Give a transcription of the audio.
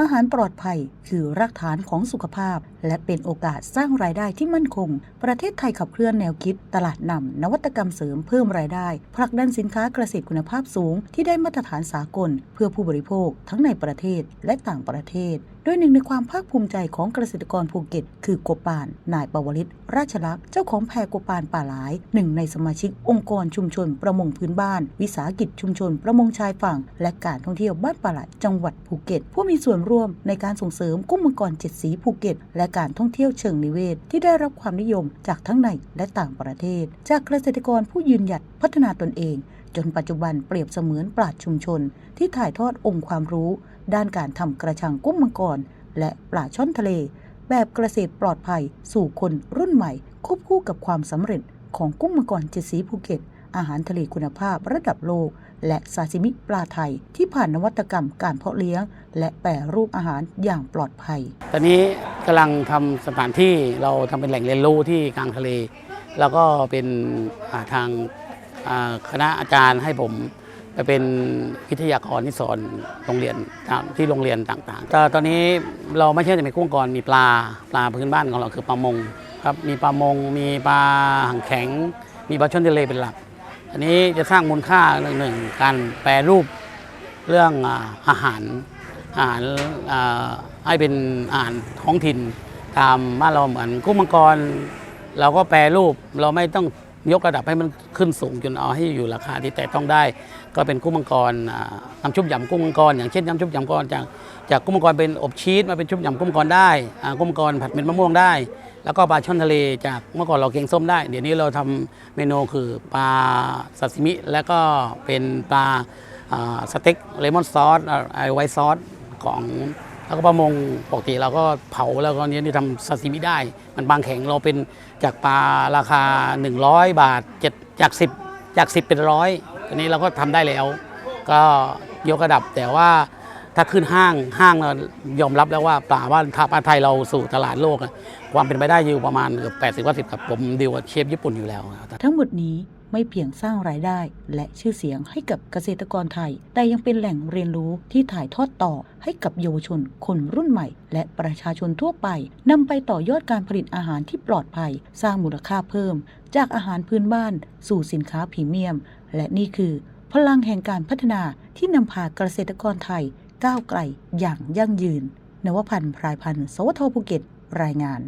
อาหารปลอดภัยคือรากฐานของสุขภาพ และเป็นโอกาสสร้างรายได้ที่มั่นคง ประเทศไทยขับเคลื่อนแนวคิด ตลาดนำนวัตกรรมเสริมเพิ่มรายได้ผลักดันสินค้าเกษตรคุณภาพสูง ที่ได้มาตรฐานสากล เพื่อผู้บริโภคทั้งในประเทศและต่างประเทศโดยหนึ่งในความภาคภูมิใจของเกษตรกรภูเก็ต คือกบปาน นายปวริศราชลักษณ์เจ้าของแพรกบปานป่าหลาย หนึ่งในสมาชิกองค์กรชุมชนประมงพื้นบ้าน วิสาหกิจชุมชนประมงชายฝั่ง และการท่องเที่ยวบ้านป่าหลายจังหวัดภูเก็ต ผู้มีส่วนร่วมในการส่งเสริมกุ้งมังกรเจ็ดสีภูเก็ต และการท่องเที่ยวเชิงนิเวศ ที่ได้รับความนิยมจากทั้งในและต่างประเทศ จากเกษตรกรผู้ยืนหยัดพัฒนาตนเอง จนปัจจุบันเปรียบเสมือนปราชญ์ชุมชน ที่ถ่ายทอดองค์ความรู้ ด้านการทำกระชังกุ้งมังกร และปลาช่อนทะเล แบบเกษตรปลอดภัย สู่คนรุ่นใหม่ควบคู่กับความสำเร็จของกุ้งมังกรเจ็ดสีภูเก็ต อาหารทะเลคุณภาพระดับโลก และซาซิมิปลาไทย ที่ผ่านนวัตกรรมการเพาะเลี้ยง และแปรรูปอาหารอย่างปลอดภัย ตอนนี้กำลังทำสถานที่เราทำเป็นแหล่งเรียนรู้ที่กลางทะเล แล้วก็เป็นาทางคณะอาจารย์ให้ผมไปเป็นวิทยากรที่สอนโรงเรียนที่โรงเรียนต่างๆแต่ตอนนี้เราไม่ใช่แต่มีกุ้งกรมีปลาปลาพื้นบ้านของเราคือปลามงครับมีปลามง มีปลาหางแข็ง มีปลาช่อนทะเลเป็นหลัก อันนี้จะสร้างมูลค่าเรื่องหนึ่งการแปรรูปเรื่องอาหารอาหารให้เป็นอาหารท้องถิ่นตามบ้านเราเหมือนกุ้งมังกร เราก็แปรรูปเราไม่ต้องยกระดับให้มันขึ้นสูงจนเอาให้อยู่ราคาที่แต่ต้องได้ ก็เป็นกุ้งมังกรน้ำชุบหยำกุ้งมังกรอย่างเช่นน้ำชุบหยำกุ้งมังกรจากจากกุ้งมังกรเป็นอบชีสมาเป็นชุบหยำกุ้งมังกรได้กุ้งมังกรผัดเม็ดมะม่วงได้ แล้วก็ปลาช่อนทะเลจากเมื่อก่อนเราเก่งส้มได้ เดี๋ยวนี้เราทำเมนูคือปลาซาซิมิ แล้วก็เป็นปลาสเต็กเลมอนซอสไอไวท์ซอสของแล้วก็ประมงปกติเราก็เผาแล้วก็เนี้ยนี่ทำซาซิมิได้ มันบางแข็งเราเป็นจากปลาราคา 100 บาทเจ็ดจาก 10 จาก 10 เป็นร้อยอันนี้เราก็ทำได้แล้ว ก็ยกระดับแต่ว่า ถ้าขึ้นห้างห้างเรายอมรับแล้วว่าปลาว่าถ้าปลาไทยเราสู่ตลาดโลกอะความเป็นไปได้อยู่ประมาณเกือบแปดสิบว่าสิบครับผมดีลกับเชฟญี่ปุ่นอยู่แล้ว ทั้งหมดนี้ไม่เพียงสร้างรายได้ และชื่อเสียงให้กับเกษตรกรไทย แต่ยังเป็นแหล่งเรียนรู้ที่ถ่ายทอดต่อให้กับเยาวชน คนรุ่นใหม่ และประชาชนทั่วไปนำไปต่อยอดการผลิตอาหารที่ปลอดภัย สร้างมูลค่าเพิ่ม จากอาหารพื้นบ้าน สู่สินค้าพรีเมียม และนี่คือ พลังแห่งการพัฒนาที่นำพาเกษตรกรไทย ก้าวไกลอย่างยั่งยืน นวพันธ์พรายพันธ์สวทภูเก็ต รายงาน